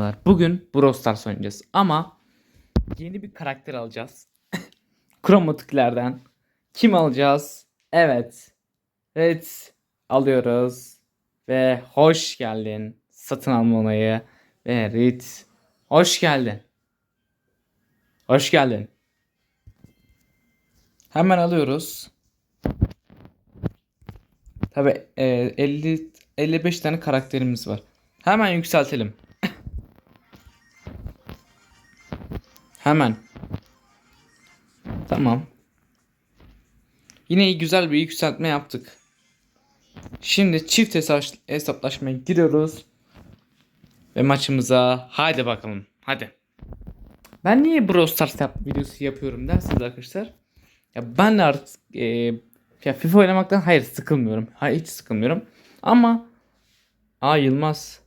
Merhabalar. Bugün Brawl Stars oynayacağız ama yeni bir karakter alacağız. Kromatiklerden. Kim alacağız? Evet. Red alıyoruz. Ve hoş geldin. Satın alma onayı. Ve Red. Hoş geldin. Hoş geldin. Hemen alıyoruz. Tabi 50 55 tane karakterimiz var. Hemen yükseltelim. Hemen. Tamam. Yine güzel bir yükseltme yaptık. Şimdi çift hesap hesaplaşmaya giriyoruz. Ve maçımıza haydi bakalım. Hadi. Ben niye Brawl Stars yap videosu yapıyorum dersiniz arkadaşlar. Ya ben de artık e, ya FIFA oynamaktan hayır sıkılmıyorum. Hayır hiç sıkılmıyorum. Ama Aa Yılmaz.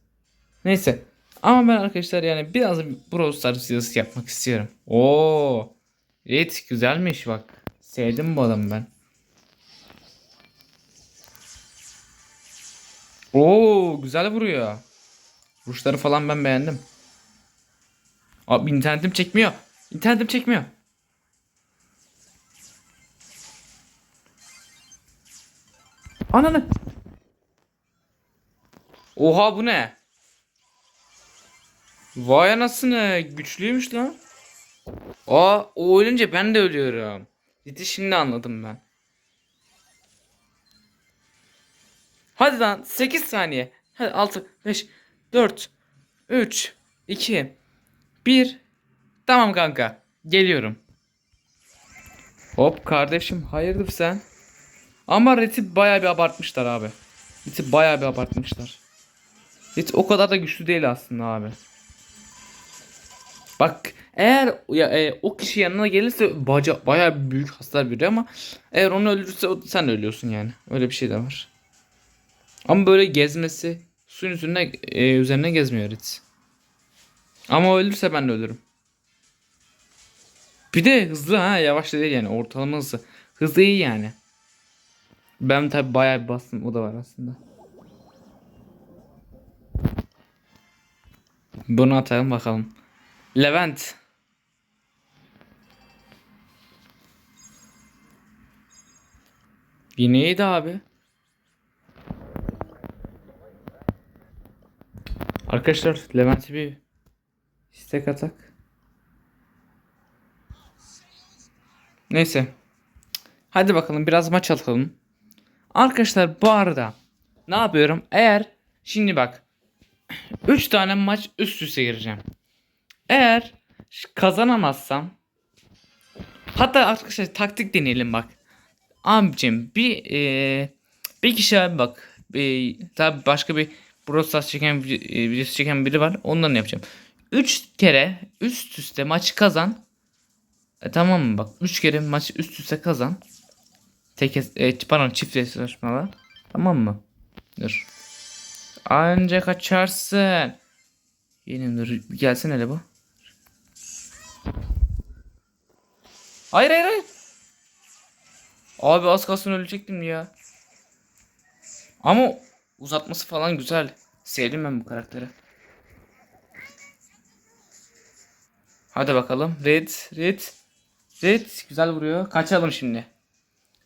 Neyse. Ama ben arkadaşlar yani biraz Brawl Stars videosu yapmak istiyorum. Oo. Evet güzelmiş bak. Sevdim bu adamı ben. Oo güzel vuruyor. Vuruşları falan ben beğendim. Abi internetim çekmiyor. İnternetim çekmiyor. Ananı. Oha bu ne? Vay anasını güçlüymüş lan. Aa o ölünce ben de ölüyorum. Ciddi şimdi anladım ben. Hadi lan 8 saniye. Hadi 6 5 4 3 2 1 Tamam kanka. Geliyorum. Hop kardeşim hayırdır sen? Ama Red'i bayağı bir abartmışlar abi. Red'i bayağı bir abartmışlar. Red o kadar da güçlü değil aslında abi. Bak eğer ya, e, o kişi yanına gelirse baca bayağı büyük hasar veriyor ama eğer onu öldürürse o- sen ölüyorsun yani. Öyle bir şey de var. Ama böyle gezmesi suyun üzerine e, üzerine gezmiyor Ritz. Ama ölürse ben de ölürüm. Bir de hızlı ha yavaş da değil yani ortalama hızlı. Hızlı iyi yani. Ben tabi bayağı bir bastım o da var aslında. Bunu atalım bakalım. Levent. Yine iyiydi abi. Arkadaşlar Levent'e bir istek atak. Neyse. Hadi bakalım biraz maç atalım. Arkadaşlar bu arada ne yapıyorum? Eğer şimdi bak 3 tane maç üst üste gireceğim. Eğer kazanamazsam hatta arkadaşlar taktik deneyelim bak. Abicim bir eee, bir kişi abi bak. Bir, tabi başka bir Brawl Stars çeken e, çeken biri var. Ondan yapacağım. 3 kere üst üste maç kazan. E, tamam mı bak 3 kere maç üst üste kazan. Tek e, pardon çift hesaplaşmalar. Tamam mı? Dur. Anca kaçarsın. Yeni dur gelsin hele bu. Hayır hayır hayır. Abi az kalsın ölecektim ya. Ama uzatması falan güzel. Sevdim ben bu karakteri. Hadi bakalım. Red, red. Red güzel vuruyor. Kaçalım şimdi.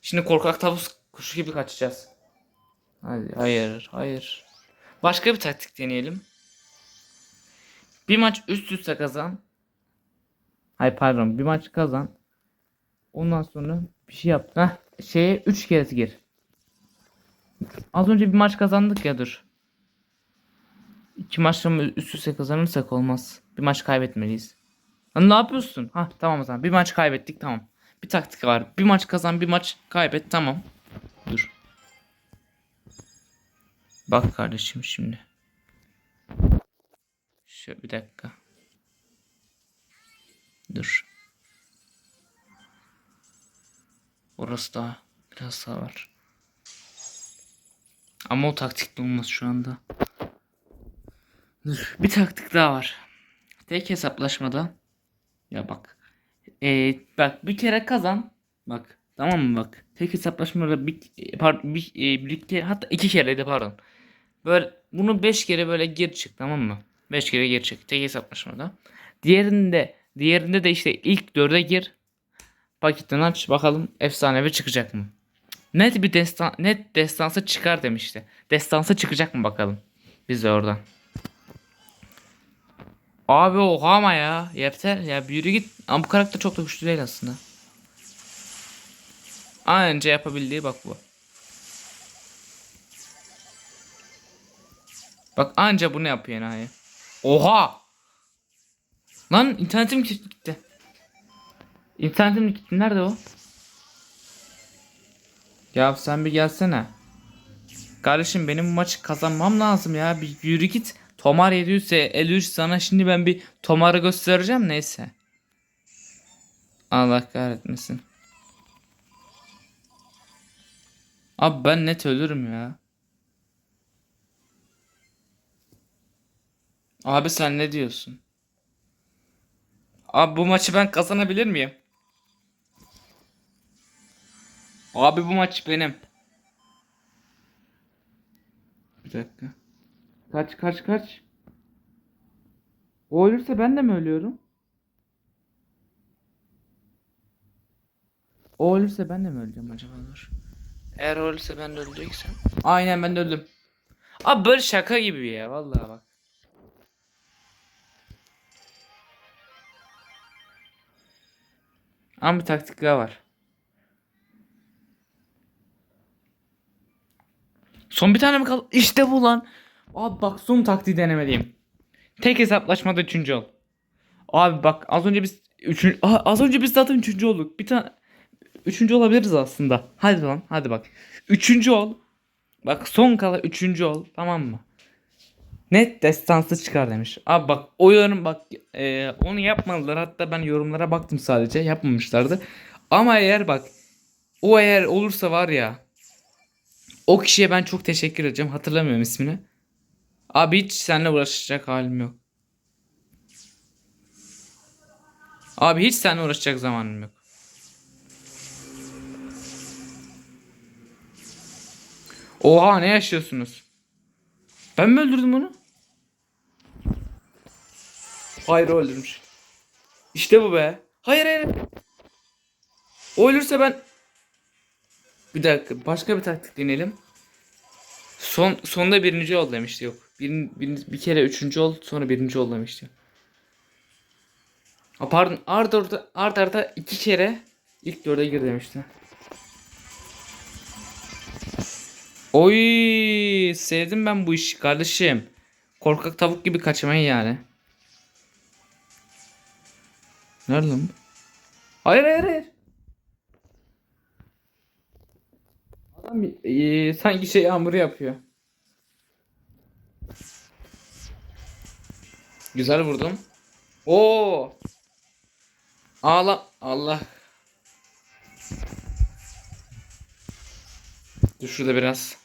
Şimdi korkak tavus kuşu gibi kaçacağız. Hadi hayır, hayır. Başka bir taktik deneyelim. Bir maç üst üste kazan. Hayır pardon bir maç kazan. Ondan sonra bir şey yap. Heh, şeye 3 kere gir. Az önce bir maç kazandık ya dur. İki maçta mı üst üste kazanırsak olmaz. Bir maç kaybetmeliyiz. Lan ne yapıyorsun? Ha tamam o zaman. Bir maç kaybettik tamam. Bir taktik var. Bir maç kazan bir maç kaybet tamam. Dur. Bak kardeşim şimdi. Şöyle bir dakika. Dur. Orası daha biraz daha var. Ama o taktikli olmaz şu anda. Dur. Bir taktik daha var. Tek hesaplaşmada. Ya bak. Ee, bak bir kere kazan. Bak. Tamam mı bak. Tek hesaplaşmada bir, pardon, bir, e, bir kere hatta iki kere de pardon. Böyle bunu beş kere böyle gir çık tamam mı? 5 kere geri çek. Tek hesaplaşmada. Diğerinde diğerinde de işte ilk 4'e gir. Paketten aç bakalım efsanevi çıkacak mı? Net bir destan net destansı çıkar demişti. Destansı çıkacak mı bakalım. Biz de oradan. Abi oha ama ya. Yeter ya bir yürü git. Ama bu karakter çok da güçlü değil aslında. Anca yapabildiği bak bu. Bak anca bunu yapıyor enayi. Oha! Lan internetim gitti. İnternetim gitti. Nerede o? Ya sen bir gelsene. Kardeşim benim bu maçı kazanmam lazım ya. Bir yürü git. Tomar 700 53 sana şimdi ben bir Tomar'ı göstereceğim neyse. Allah kahretmesin. Abi ben net ölürüm ya. Abi sen ne diyorsun? Abi bu maçı ben kazanabilir miyim? Abi bu maç benim. Bir dakika. Kaç kaç kaç. O ölürse ben de mi ölüyorum? O ölürse ben de mi öleceğim acaba dur. Eğer o ölürse ben de öleceksem. Aynen ben de öldüm. Abi böyle şaka gibi ya vallahi bak. Ama bir taktik daha var. Son bir tane mi kaldı? İşte bu lan. Abi bak son taktiği denemeliyim. Tek hesaplaşmada üçüncü ol. Abi bak az önce biz üçüncü, Aa, az önce biz zaten üçüncü olduk. Bir tane üçüncü olabiliriz aslında. Hadi lan hadi bak. Üçüncü ol. Bak son kala üçüncü ol tamam mı? Net destansı çıkar demiş. Abi bak o yorum bak e, onu yapmadılar. Hatta ben yorumlara baktım sadece yapmamışlardı. Ama eğer bak o eğer olursa var ya o kişiye ben çok teşekkür edeceğim. Hatırlamıyorum ismini. Abi hiç seninle uğraşacak halim yok. Abi hiç seninle uğraşacak zamanım yok. Oha ne yaşıyorsunuz? Ben mi öldürdüm onu? Hayır öldürmüş. İşte bu be. Hayır hayır. O ölürse ben... Bir dakika başka bir taktik deneyelim. Son sonda birinci ol demişti yok. Bir, bir, bir kere üçüncü ol sonra birinci ol demişti. Ha, pardon ard arda, ard arda iki kere ilk dörde gir demişti. Oy sevdim ben bu işi kardeşim. Korkak tavuk gibi kaçmayı yani. Nerede lan bu? Hayır hayır hayır. Adam eee, sanki şey yağmuru yapıyor. Güzel vurdum. Oo. Ağla Allah. Dur şurada biraz.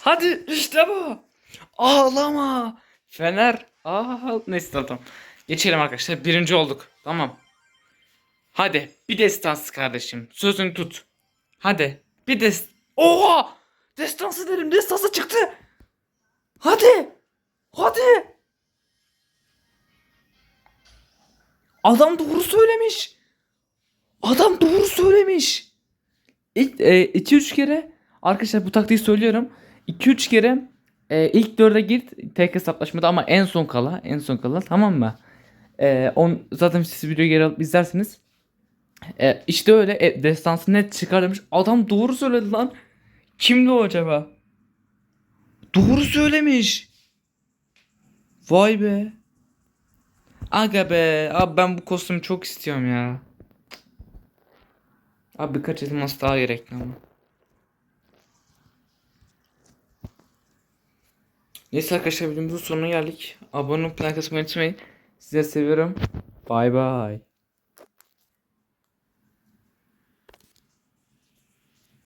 Hadi işte bu. Ağlama. Fener. Aa, neyse tamam. Geçelim arkadaşlar. Birinci olduk. Tamam. Hadi bir destansı kardeşim. Sözünü tut. Hadi bir dest... Oha! Destansı derim. Destansı çıktı. Hadi. Hadi. Adam doğru söylemiş. Adam doğru söylemiş. 2-3 kere arkadaşlar bu taktiği söylüyorum. 2-3 kere e, ilk 4'e gir tek hesaplaşmada ama en son kala en son kala tamam mı? E, on, zaten siz videoyu geri alıp izlersiniz. E, işte öyle e, destansı net çıkar demiş. Adam doğru söyledi lan. Kimdi o acaba? Doğru söylemiş. Vay be. Aga be. Abi ben bu kostümü çok istiyorum ya. Abi birkaç elmas daha gerekli ama. Neyse arkadaşlar videomuzun sonuna geldik. Abone olup like atmayı unutmayın. Size seviyorum. Bay bay.